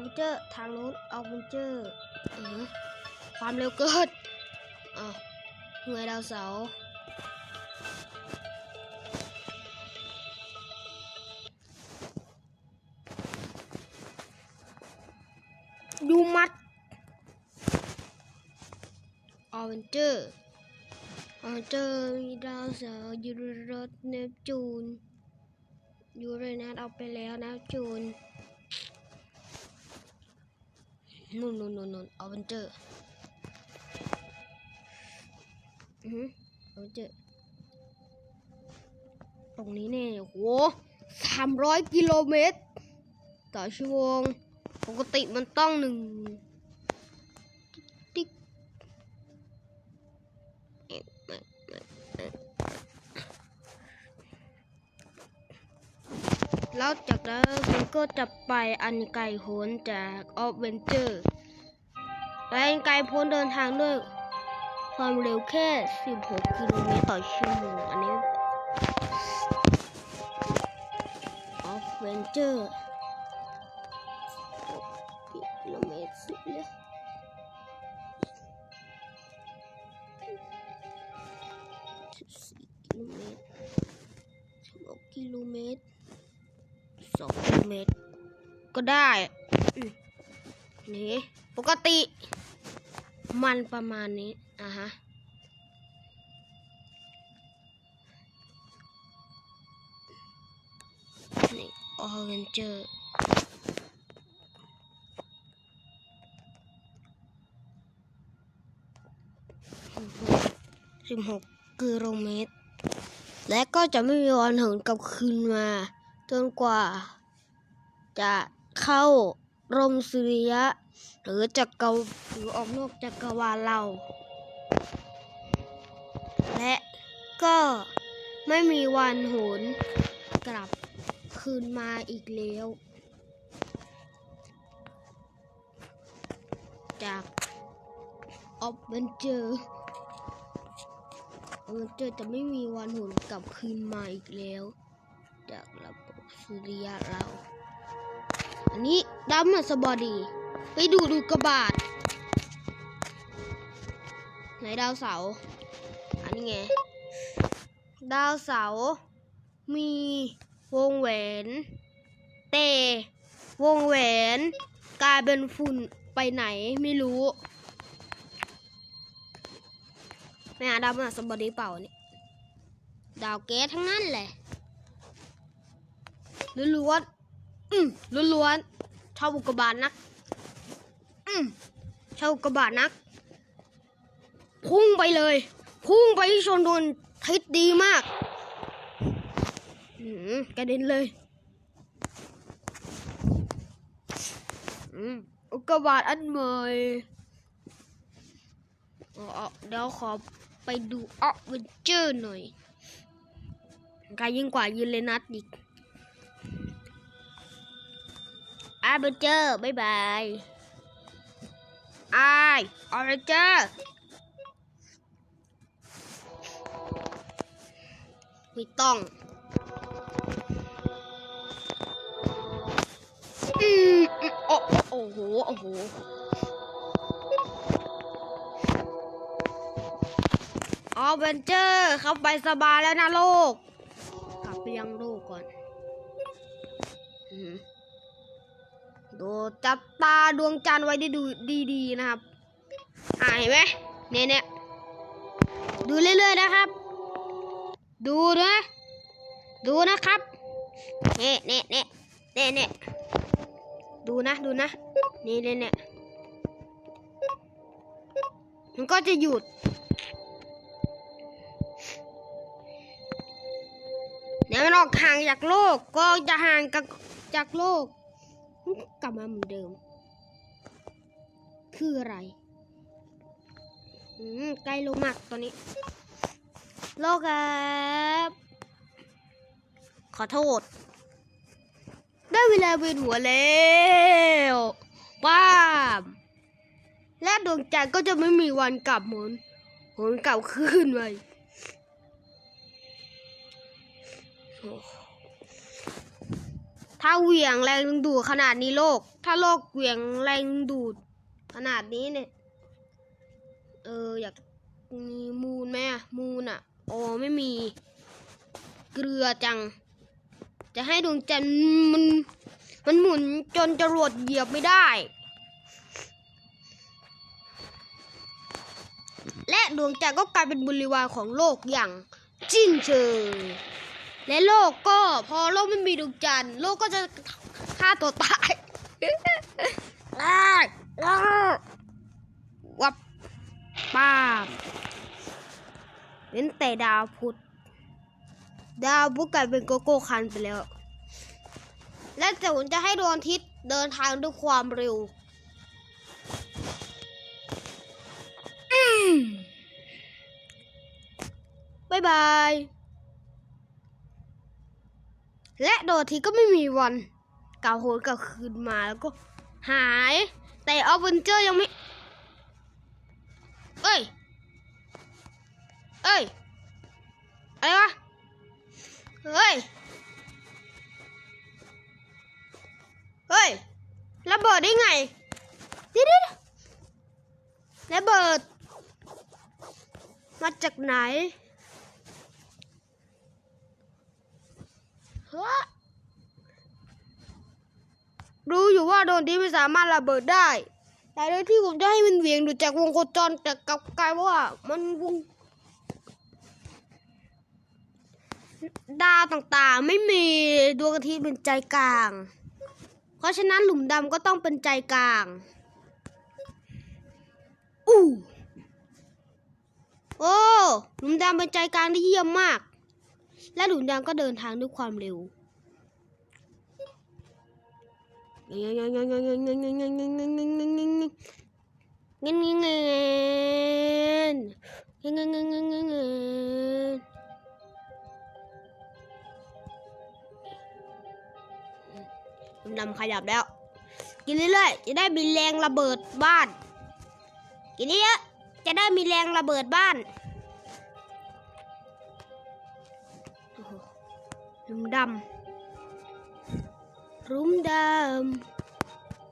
อาเจอร์ทางนู้นเอาเจอร์เออความเร็วเกิดอ้าวหน่วยดาวเสาดูมัดอเวนเจอร์อเวนเจอร์มีดาวเสาร์ยูเรสเนปจูนยูเรนัสเอาไปแล้วนะจูน นู่นนู่นนู่นนู่นอเวนเจอร์อือหืออเวนเจอร์ตรงนี้เนี่ยโหสามร้อยกิโลเมตร ต่อชั่วโมง ปกติมันต้องหนึ่ง แล้วจากนั้นมันก็จะไปอันไกลโหนจากออฟเวนเจอร์และอันไกลพ้นเดินทางด้วย ความเร็วแค่ 16 กิโลเมตรต่อชั่วโมงอันนี้ออฟเวนเจอร์กิโลเมตรสุดเลย14กิโลเมตร16กิโลเมตร สองกิโลเมตร ก็ได้นี่ปกติ มันประมาณนี้อะฮะนี่ออเวนเจอร์สิบหกกิโลเมตร และก็จะไม่มีวันเหินกลับคืนมา จนกว่า จะเข้าร่มสุริยะ หรือจักรหรือออกนอกจักรวาลเรา และก็ไม่มีวันโหนกลับคืนมาอีกแล้ว จากออฟเวนเจอร์เวนเจอร์จะไม่มีวันโหนกลับคืนมาอีกแล้ว จากระบบ สุริยะเรา อันนี้ดาวมหัสบดี ไปดูดูกระบาดไหนดาวเสา อันนี้ไง ดาวเสา มีวงแหวนแต่วงแหวน กลายเป็นฝุ่นไปไหนไม่รู้ไม่หาดาวมหัสบดีเปล่าเนี่ยดาวแก๊สทั้งนั้นแหละ ล้วนๆอืมล้วนๆชอบอุกกาบาตนัก อืมชอบอุกกาบาตนัก พุ่งไปเลย พุ่งไปที่ชนโดนทิศดีมากอืมกระเด็นเลยอุกกาบาตอันใหม่อ๋อเดี๋ยวขอไปดูออเวนเจอร์หน่อยไกลยิ่งกว่ายืนเลนัสอีก อาร์เบเจอร์บายบายไอออร์เจอร์ไม่ต้องอืมอืมโอ้โอ้โห โอ้โหออเวนเจอร์เข้าไปสบายแล้วนะโลก กลับไปยังโลกก่อน อือหือ ดูจับตาดวงจันทร์ไว้ได้ดูดีๆนะครับอ่าเห็นไหมเนี่ยเนี่ยดูเรื่อยๆนะครับ ดูนะดูนะครับเนี่ยเนี่ยเนี่ยเนี่ยเนี่ยดูนะดูนะ นี่เนี่ยเนี่ยมันก็จะหยุดเดี๋ยวมันออกห่างจากโลกก็จะห่างกับจากโลก ก็กลับมาเหมือนเดิม คืออะไรอืมใกล้ลงมากตอนนี้ โลกครับ ขอโทษ ได้เวลาเวียนหัวแล้วว้ามและดวงจันทร์ก็จะไม่มีวันกลับหมุนหมุนกลับคืนไป ถ้าเหวี่ยงแรงดึงดูดขนาดนี้โลก ถ้าโลกเหวี่ยงแรงดูดขนาดนี้เนี่ย เอออยากมีมูลไหมอะมูลอะอ๋อไม่มี เกลือจัง จะให้ดวงจันทร์มันมันหมุนจนจรวดเหยียบไม่ได้ และดวงจันทร์ก็กลายเป็นบริวารของโลกอย่าง จิ้นเชิงและโลกก็ พอโลกไม่มีดวงจันทร์โลกก็จะฆ่าตัวตายอ้ายอ้าววับป้าบเว้นแต่ดาวพุธดาวพุธกลายเป็นโกโก้คันไปแล้ว และจะผมจะให้ดวงอาทิตย์เดินทางด้วยความเร็วอืมบายบาย และโดทิตย์ก็ไม่มีวันกล่าวโหนกลับคืนมาแล้วก็หาย แต่ออเวนเจอร์ยังไม่ เอ้ย เอ้ย อะไรวะ เฮ้ย เฮ้ย ระเบิดได้ไงดิดิระเบิด มาจากไหน เฮ้รู้อยู่ว่าโดนที่ไม่สามารถระเบิดได้ แต่โดยที่ผมจะให้มันเหวียงดูจากวงโคจรแต่กลับกลายว่ามันวงดาวต่างๆ ไม่มีดวงอาทิตย์เป็นใจกลาง เพราะฉะนั้นหลุมดำก็ต้องเป็นใจกลาง อู้ โอ้ หลุมดำเป็นใจกลางที่เยี่ยมมาก และหลุมดำก็เดินทางด้วยความเร็วเงินเงินเงินเงินเงินเงินเงินเงินเงินดำขยับแล้ว กินเรื่อยๆจะได้มีแรงระเบิดบ้าน กินเยอะจะได้มีแรงระเบิดบ้าน หลุมดำหลุมด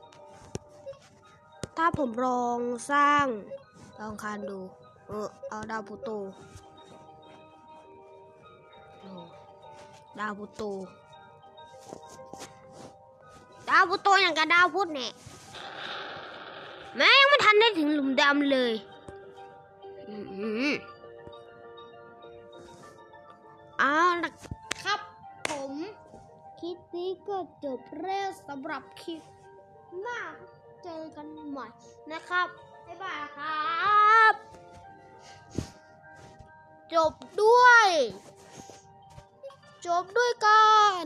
ำถ้าผมลองสร้างลองคานดู เออเอาดาวพุโตดาวพุโตดาวพุโตอย่างกับดาวพุธเนี่ยแม่ยังไม่ทันได้ถึงหลุมดำเลย อืม นี้ก็จบแล้วสำหรับคลิปหน้าเจอกันใหม่นะครับ บ๊ายบายครับ จบด้วย จบด้วยกัน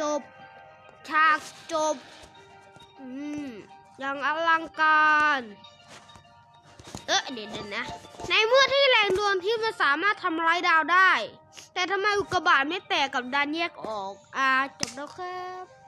จบ ฉากจบ อืม อย่างอลังการ เอ๊ะเดี๋ยวๆนะ ในเมื่อที่แรงดวงที่มันสามารถทำร้ายดาวได้ แต่ทำไมอุกกาบาตไม่แตกกับดันแยกออก อ่าจบแล้วครับ